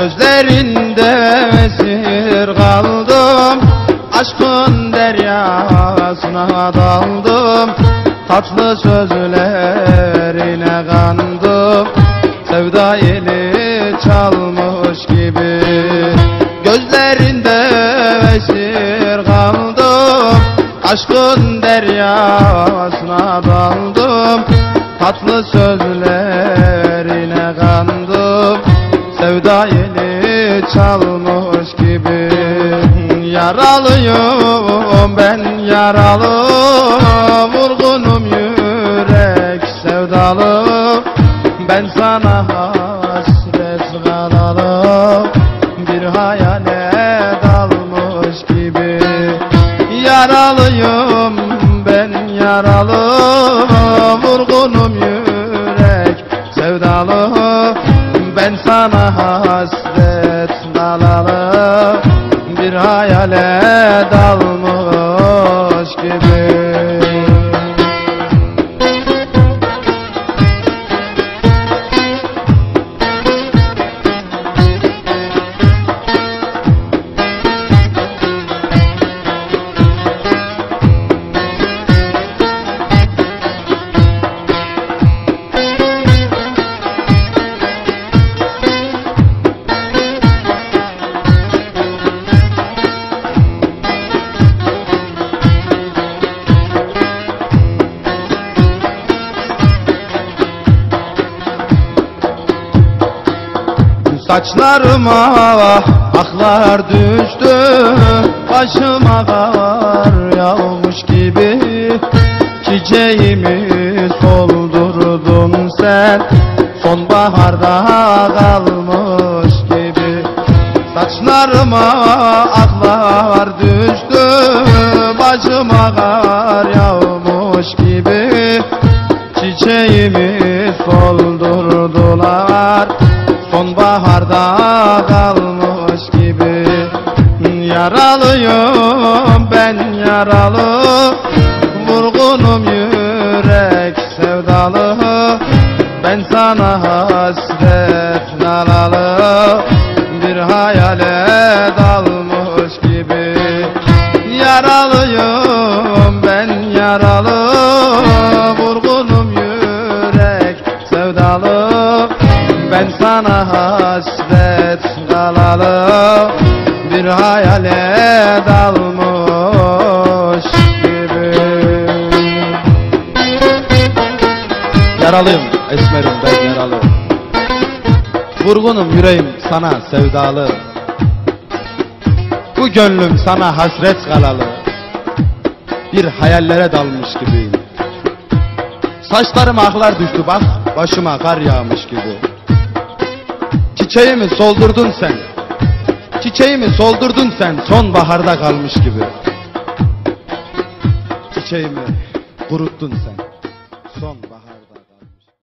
Gözlerinde esir kaldım. Aşkın deryasına daldım. Tatlı sözlerine kandım. Sevda eli çalmış gibi. Gözlerinde esir kaldım. Aşkın deryasına daldım. Tatlı sözlerine kandım. Sevda yeli çalmış gibi. Yaralıyım ben yaralı. Vurgunum yürek sevdalı. Ben sana hasret kalalı. Bir hayale dalmış gibi. Yaralıyım ben yaralı. Vurgunum yürek sevdalı. Ben sana hasret dalalı Bir hayale dalmış Saçlarıma aklar düştü Başıma kar yağmış gibi. Çiçeğimi soldurdun sen Sonbaharda kalmış gibi. Saçlarıma aklar düştü Başıma kar yağmış gibi. Çiçeğimi soldurdular Sonbaharda kalmış gibi. Yaralıyım ben yaralı. Vurgunum yürek sevdalı. Ben sana hasret nalalı. Bir hayale dalmış gibi. Yaralıyım ben yaralı. Vurgunum yürek sevdalı. Ben sana hasret kalalı Bir hayale dalmış gibi. Yaralıyım esmerim ben yaralı. Vurgunum yüreğim sana sevdalı. Bu gönlüm sana hasret kalalı. Bir hayallere dalmış gibiyim Saçlarıma aklar düştü bak Başıma kar yağmış gibi Çiçeğimi soldurdun sen? Çiçeğimi soldurdun sen? Sonbaharda kalmış gibi. Çiçeğimi kuruttun sen? Sonbahar